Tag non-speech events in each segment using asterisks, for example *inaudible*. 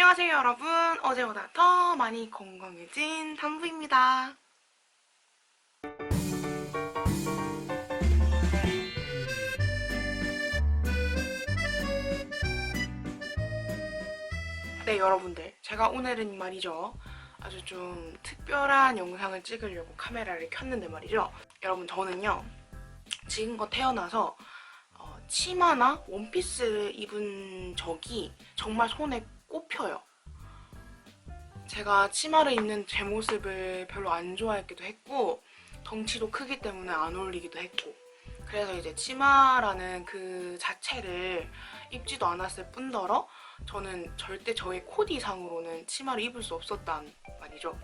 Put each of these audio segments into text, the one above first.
안녕하세요 여러분. 어제보다 더 많이 건강해진 담부입니다. 네 여러분들. 제가 오늘은 말이죠. 아주 좀 특별한 영상을 찍으려고 카메라를 켰는데 말이죠. 여러분 저는요 지금껏 태어나서 어, 치마나 원피스를 입은 적이 정말 손에 꼽혀요. 제가 치마를 입는 제 모습을 별로 안 좋아했기도 했고 덩치도 크기 때문에 안 어울리기도 했고 그래서 이제 치마라는 그 자체를 입지도 않았을 뿐더러 저는 절대 저의 코디 이상으로는 치마를 입을 수 없었단 말이죠.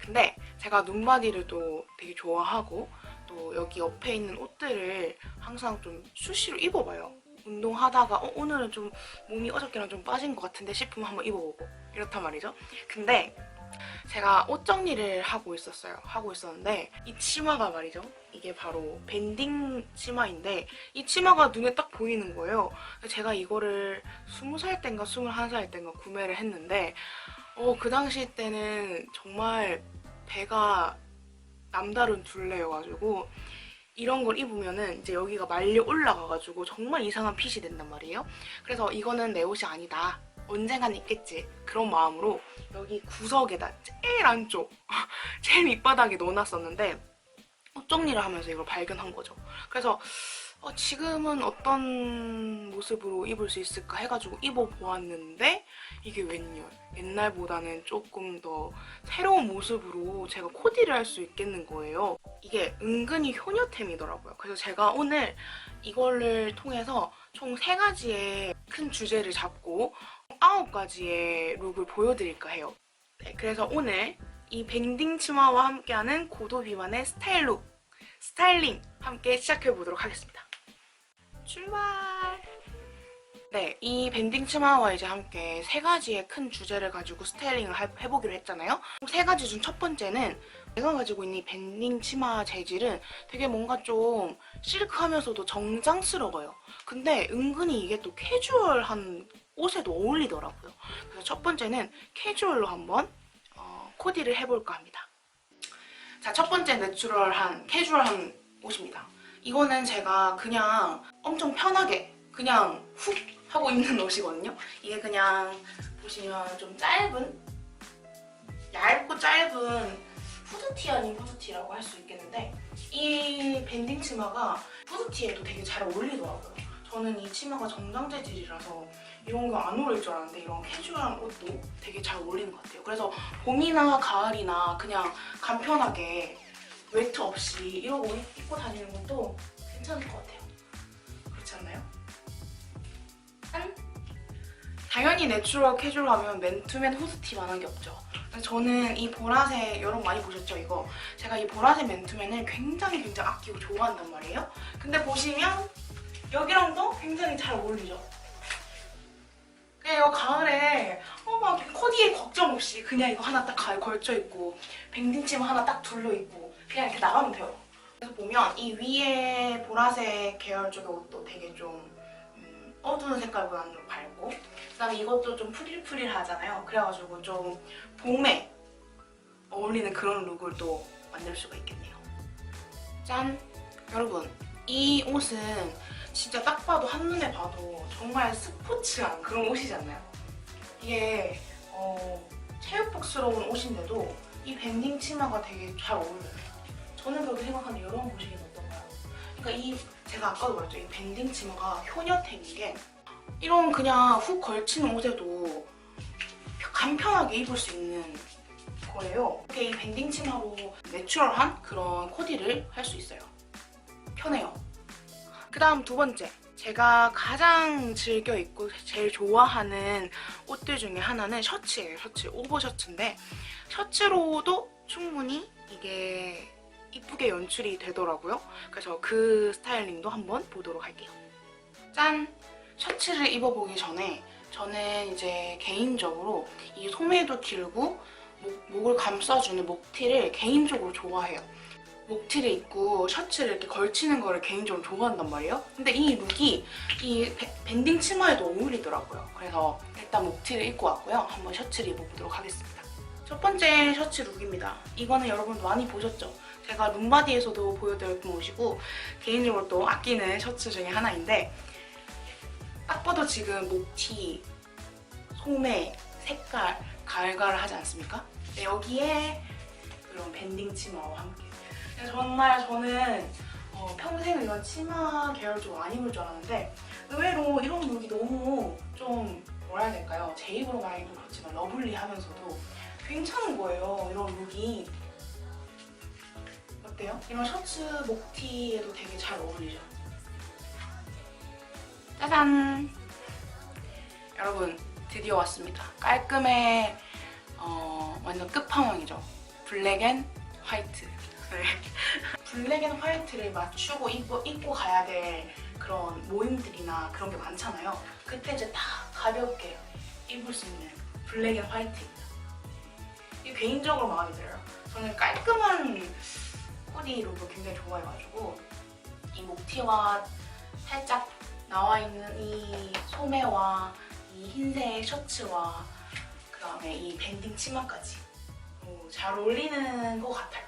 근데 제가 눈바디를 또 되게 좋아하고 또 여기 옆에 있는 옷들을 항상 좀 수시로 입어봐요. 운동하다가 어, 오늘은 좀 몸이 어저께랑 좀 빠진 것 같은데 싶으면 한번 입어보고 이렇단 말이죠. 근데 제가 옷 정리를 하고 있었어요. 하고 있었는데 이 치마가 말이죠. 이게 바로 밴딩 치마인데 이 치마가 눈에 딱 보이는 거예요. 제가 이거를 20살 땐가 21살 땐가 구매를 했는데 어, 그 당시 때는 정말 배가 남다른 둘레여가지고 이런 걸 입으면은 이제 여기가 말려 올라가가지고 정말 이상한 핏이 된단 말이에요. 그래서 이거는 내 옷이 아니다. 언젠간 입겠지. 그런 마음으로 여기 구석에다 제일 안쪽, *laughs* 제일 밑바닥에 넣어놨었는데 옷 정리를 하면서 이걸 발견한 거죠. 그래서 어, 지금은 어떤 모습으로 입을 수 있을까 해가지고 입어보았는데 이게 웬열. 옛날보다는 조금 더 새로운 모습으로 제가 코디를 할 수 있겠는 거예요. 이게 은근히 효녀템이더라고요. 그래서 제가 오늘 이거를 통해서 총세 가지의 큰 주제를 잡고 아홉 가지의 룩을 보여드릴까 해요. 네, 그래서 오늘 이 밴딩 치마와 함께하는 고도 비만의 스타일 룩 스타일링 함께 시작해 보도록 하겠습니다. 출발! 네, 이 밴딩 치마와 이제 함께 세 가지의 큰 주제를 가지고 스타일링을 하- 해보기로 했잖아요. 세 가지 중 첫 번째는 제가 가지고 있는 이 밴딩 치마 재질은 되게 뭔가 좀 실크하면서도 정장스러워요. 근데 은근히 이게 또 캐주얼한 옷에도 어울리더라고요. 그래서 첫 번째는 캐주얼로 한번 어, 코디를 해볼까 합니다. 자, 첫 번째 내추럴한, 캐주얼한 옷입니다. 이거는 제가 그냥 엄청 편하게 그냥 훅 하고 입는 *laughs* 옷이거든요. 이게 그냥 보시면 좀 짧은, 얇고 짧은 후드티 아닌 후드티라고 할 수 있겠는데 이 밴딩 치마가 후드티에도 되게 잘 어울리더라고요. 저는 이 치마가 정장 재질이라서 이런 거 안 어울릴 줄 알았는데 이런 캐주얼한 옷도 되게 잘 어울리는 것 같아요. 그래서 봄이나 가을이나 그냥 간편하게 웨트 없이 이러고 입고 다니는 것도 괜찮을 것 같아요. 그렇지 않나요? 짠! 당연히 내추럴 캐주얼 하면 맨투맨 후드티만 한 게 없죠. 저는 이 보라색 여러분 많이 보셨죠 이거? 제가 이 보라색 맨투맨을 굉장히 굉장히 아끼고 좋아한단 말이에요. 근데 보시면 여기랑도 굉장히 잘 어울리죠. 그냥 이거 가을에 어, 막 코디에 걱정 없이 그냥 이거 하나 딱 가에 걸쳐 입고 뱅딩 치마 하나 딱 둘러 입고 그냥 이렇게 나가면 돼요. 그래서 보면 이 위에 보라색 계열 쪽의 옷도 되게 좀 음, 어두운 색깔보다는 좀 밝고 그다음에 이것도 좀 프릴프릴하잖아요. 그래가지고 좀 봄에 어울리는 그런 룩을 또 만들 수가 있겠네요. 짠! 여러분 이 옷은 진짜 딱 봐도 한눈에 봐도 정말 스포츠한 그런 옷이잖아요. 이게 어, 체육복스러운 옷인데도 이 밴딩 치마가 되게 잘 어울려요. 저는 그렇게 생각하는데 여러분 보시기엔 어떤가요? 그러니까 이 제가 아까도 말했죠. 이 밴딩 치마가 효녀템인 게 이런 그냥 훅 걸치는 옷에도 간편하게 입을 수 있는 거예요. 이렇게 이 밴딩 치마로 내추럴한 그런 코디를 할 수 있어요. 편해요. 그 다음 두 번째. 제가 가장 즐겨 입고 제일 좋아하는 옷들 중에 하나는 셔츠예요. 셔츠. 오버 셔츠인데 셔츠로도 충분히 이게 이쁘게 연출이 되더라고요. 그래서 그 스타일링도 한번 보도록 할게요. 짠! 셔츠를 입어보기 전에 저는 이제 개인적으로 이 소매도 길고 목, 목을 감싸주는 목티를 개인적으로 좋아해요. 목티를 입고 셔츠를 이렇게 걸치는 거를 개인적으로 좋아한단 말이에요. 근데 이 룩이 이 밴- 밴딩 치마에도 어울리더라고요. 그래서 일단 목티를 입고 왔고요. 한번 셔츠를 입어보도록 하겠습니다. 첫 번째 셔츠 룩입니다. 이거는 여러분 많이 보셨죠? 제가 룸바디에서도 보여드렸던 옷이고 개인적으로 또 아끼는 셔츠 중에 하나인데 딱 봐도 지금 목티, 소매, 색깔 가을가을하지 않습니까? 네, 여기에 그런 밴딩 치마와 함께 정말 저는 어, 평생 이런 치마 계열 좀 안 입을 줄 알았는데 의외로 이런 룩이 너무 좀 뭐라 해야 될까요? 제 입으로 말하기도 그렇지만 러블리하면서도 괜찮은 거예요. 이런 룩이 어때요? 이런 셔츠 목티에도 되게 잘 어울리죠. 짜잔! 여러분 드디어 왔습니다. 깔끔해 어, 완전 끝판왕이죠. 블랙 앤 화이트. 네. *laughs* 블랙 앤 화이트를 맞추고 입고, 입고 가야 될 그런 모임들이나 그런 게 많잖아요. 그때 이제 다 가볍게 입을 수 있는 블랙 앤 화이트입니다. 이 개인적으로 마음에 들어요. 저는 깔끔한 룩을 굉장히 좋아해가지고 이 목티와 살짝 나와 있는 이 소매와 이 흰색 셔츠와 그 다음에 이 밴딩 치마까지 오, 잘 어울리는 것 같아요.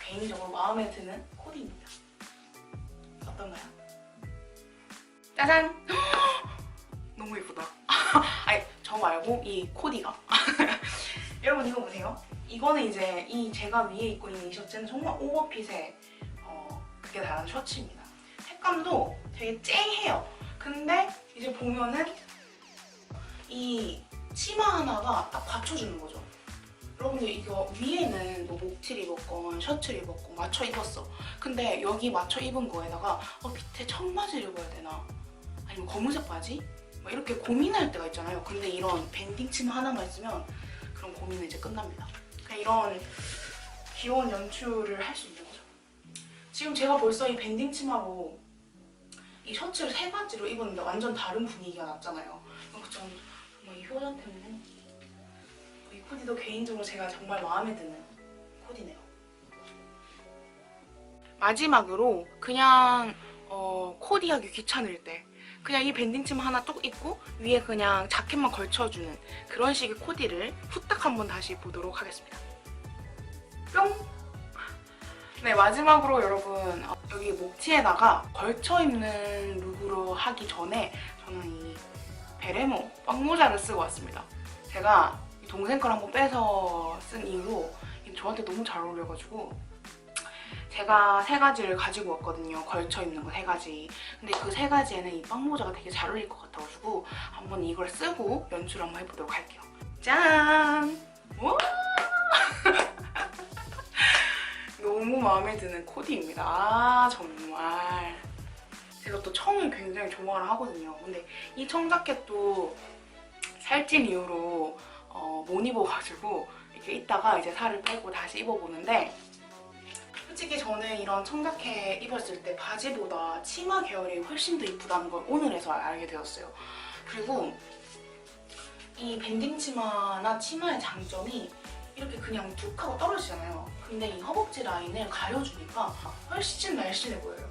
개인적으로 마음에 드는 코디입니다. 어떤가요? 짜잔! *gasps* 너무 예쁘다. *laughs* 아니 저 말고 이 코디가. *laughs* 여러분 이거 보세요. 이거는 이제 이 제가 위에 입고 있는 이 셔츠는 정말 오버핏의 어, 그게 다른 셔츠입니다. 색감도 되게 쨍해요. 근데 이제 보면은 이 치마 하나가 딱 받쳐주는 거죠. 여러분들 이거 위에는 뭐 목티를 입었건 셔츠를 입었건 맞춰 입었어. 근데 여기 맞춰 입은 거에다가 어, 밑에 청바지를 입어야 되나? 아니면 검은색 바지? 막 이렇게 고민할 때가 있잖아요. 근데 이런 밴딩 치마 하나만 있으면 그런 고민은 이제 끝납니다. 이런 귀여운 연출을 할 수 있는 거죠. 지금 제가 벌써 이 밴딩 치마로 이 셔츠를 세 가지로 입었는데 완전 다른 분위기가 났잖아요. 그래서 전 정말 이 효전 때문에 이 코디도 개인적으로 제가 정말 마음에 드는 코디네요. 마지막으로 그냥 어, 코디하기 귀찮을 때 그냥 이 밴딩 치마 하나 뚝 입고 위에 그냥 자켓만 걸쳐주는 그런 식의 코디를 후딱 한번 다시 보도록 하겠습니다. 뿅! 네 마지막으로 여러분 어, 여기 목티에다가 걸쳐 입는 룩으로 하기 전에 저는 이 베레모 빵모자를 쓰고 왔습니다. 제가 이 동생 걸 한번 빼서 쓴 이후로 저한테 너무 잘 어울려가지고 제가 세 가지를 가지고 왔거든요. 걸쳐 입는 거 세 가지. 근데 그 세 가지에는 이 빵모자가 되게 잘 어울릴 것 같아가지고 한번 이걸 쓰고 연출 한번 해보도록 할게요. 짠! 와! *laughs* 너무 마음에 드는 코디입니다. 아, 정말. 제가 또 청을 굉장히 좋아를 하거든요. 근데 이 청 자켓도 살찐 이후로 어, 못 입어가지고 이렇게 있다가 이제 살을 빼고 다시 입어보는데 솔직히 저는 이런 청자켓 입었을 때 바지보다 치마 계열이 훨씬 더 이쁘다는 걸 오늘에서 알게 되었어요. 그리고 이 밴딩 치마나 치마의 장점이 이렇게 그냥 툭 하고 떨어지잖아요. 근데 이 허벅지 라인을 가려주니까 훨씬 날씬해 보여요.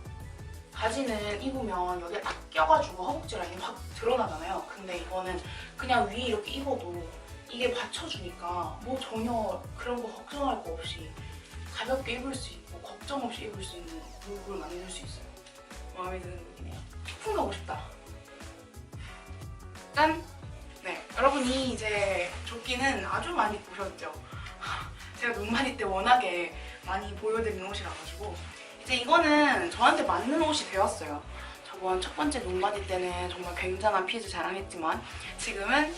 바지는 입으면 여기에 딱 껴가지고 허벅지 라인이 확 드러나잖아요. 근데 이거는 그냥 위에 이렇게 입어도 이게 받쳐주니까 뭐 전혀 그런 거 걱정할 거 없이 가볍게 입을 수 있고 걱정 없이 입을 수 있는 룩을 만들 수 있어요. 마음에 드는 룩이네요. 소풍 가고 싶다. 짠! 네, 여러분이 이제 조끼는 아주 많이 보셨죠? *laughs* 제가 눈마리 때 워낙에 많이 보여드리는 옷이라 가지고 이제 이거는 저한테 맞는 옷이 되었어요. 저번 첫 번째 눈바디 때는 정말 굉장한 피즈 자랑했지만 지금은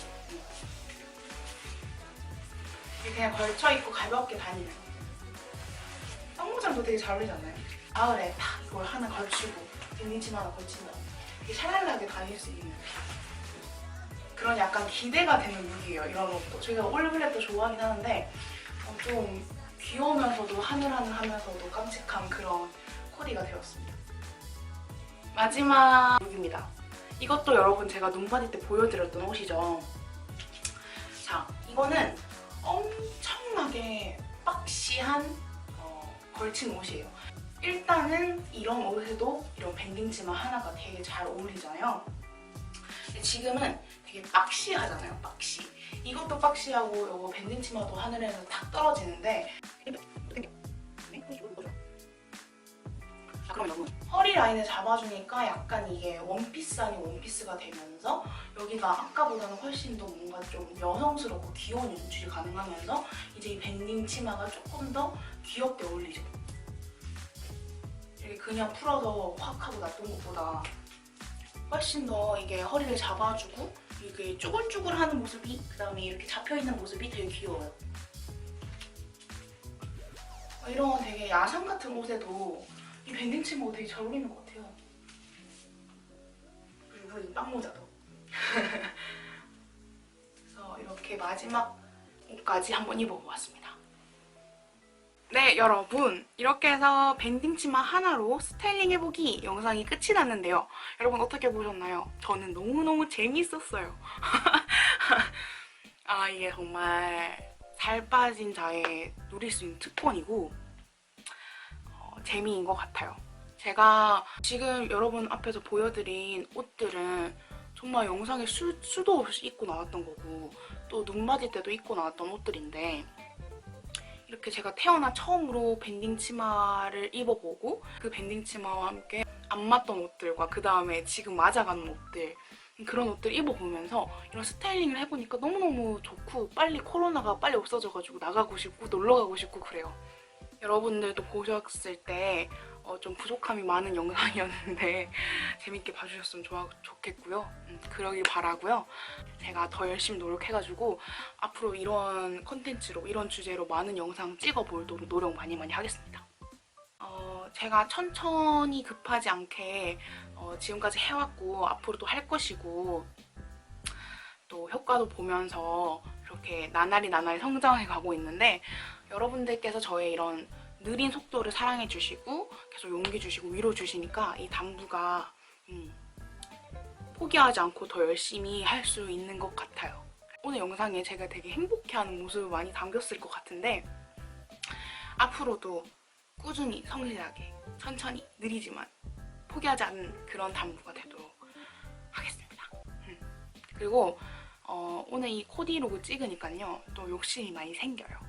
그냥 걸쳐 입고 가볍게 다니는 쌍모장도 되게 잘 어울리지 않나요? 가을에 딱 이걸 하나 걸치고 하나 걸친다 이렇게 샤랄라하게 다닐 수 있는 그런 약간 기대가 되는 룩이에요 이런 옷도. 제가 올블랙도 좋아하긴 하는데 어, 좀 귀여우면서도 하늘하늘하면서도 깜찍한 그런 코디가 되었습니다. 마지막 룩입니다. 이것도 여러분 제가 눈바디 때 보여드렸던 옷이죠. 자 이거는 엄청나게 박시한 어, 걸친 옷이에요. 일단은 이런 옷에도 이런 밴딩 치마 하나가 되게 잘 어울리잖아요. 지금은 되게 박시하잖아요, 박시. 이것도 박시하고 이거 밴딩 치마도 하늘에서 탁 떨어지는데 라인을 잡아주니까 약간 이게 원피스 아닌 원피스가 되면서 여기가 아까보다는 훨씬 더 뭔가 좀 여성스럽고 귀여운 연출이 가능하면서 이제 이 밴딩 치마가 조금 더 귀엽게 어울리죠. 이렇게 그냥 풀어서 확 하고 놨던 것보다 훨씬 더 이게 허리를 잡아주고 이게 쭈글쭈글하는 모습이 그다음에 이렇게 잡혀있는 모습이 되게 귀여워요. 어, 이런 되게 야상 같은 옷에도 이 밴딩 치마가 되게 잘 어울리는 것 같아요. 그리고 이 빵모자도. *laughs* 그래서 이렇게 마지막 옷까지 한번 입어보았습니다. 네, 여러분. 이렇게 해서 밴딩 치마 하나로 스타일링 해보기 영상이 끝이 났는데요. 여러분 어떻게 보셨나요? 저는 너무너무 재밌었어요. *laughs* 아, 이게 정말 살 빠진 자의 누릴 수 있는 특권이고, 어, 재미인 것 같아요. 제가 지금 여러분 앞에서 보여드린 옷들은 정말 영상에 수, 수도 없이 입고 나왔던 거고, 또 눈 맞을 때도 입고 나왔던 옷들인데, 이렇게 제가 태어나 처음으로 밴딩 치마를 입어보고 그 밴딩 치마와 함께 안 맞던 옷들과 그 다음에 지금 맞아가는 옷들 그런 옷들 입어보면서 이런 스타일링을 해보니까 너무너무 좋고 빨리 코로나가 빨리 없어져가지고 나가고 싶고 놀러가고 싶고 그래요. 여러분들도 보셨을 때 어, 좀 부족함이 많은 영상이었는데 *laughs* 재밌게 봐주셨으면 좋아, 좋겠고요. 음, 그러길 바라고요. 제가 더 열심히 노력해가지고 앞으로 이런 컨텐츠로 이런 주제로 많은 영상 찍어보도록 노력 많이 많이 하겠습니다. 어, 제가 천천히 급하지 않게 어, 지금까지 해왔고 앞으로도 할 것이고 또 효과도 보면서 이렇게 나날이 나날이 성장해 가고 있는데 여러분들께서 저의 이런 느린 속도를 사랑해 주시고 계속 용기 주시고 위로 주시니까 이 당부가 음, 포기하지 않고 더 열심히 할 수 있는 것 같아요. 오늘 영상에 제가 되게 행복해하는 모습을 많이 담겼을 것 같은데 앞으로도 꾸준히 성실하게 천천히 느리지만 포기하지 않는 그런 담부가 되도록 하겠습니다. 음. 그리고 어, 오늘 이 코디룩을 찍으니까요 또 욕심이 많이 생겨요.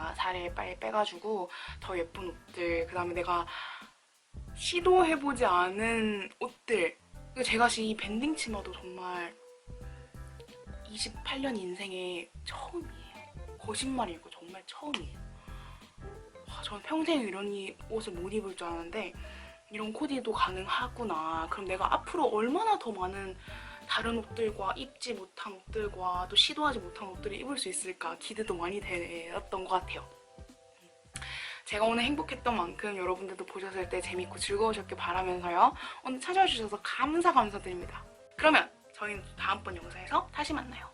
음. 내가 살을 빨리 빼가지고 더 예쁜 옷들 그 다음에 내가 시도해보지 않은 옷들 제가 이 밴딩 치마도 정말 28년 인생에 처음이에요. 거짓말이고 정말 처음이에요. 와, 전 평생 이런 이 옷을 못 입을 줄 알았는데 이런 코디도 가능하구나. 그럼 내가 앞으로 얼마나 더 많은 다른 옷들과 입지 못한 옷들과 또 시도하지 못한 옷들을 입을 수 있을까 기대도 많이 되었던 것 같아요. 제가 오늘 행복했던 만큼 여러분들도 보셨을 때 재밌고 즐거우셨길 바라면서요. 오늘 찾아와 주셔서 감사 감사드립니다. 그러면 저희는 다음번 영상에서 다시 만나요.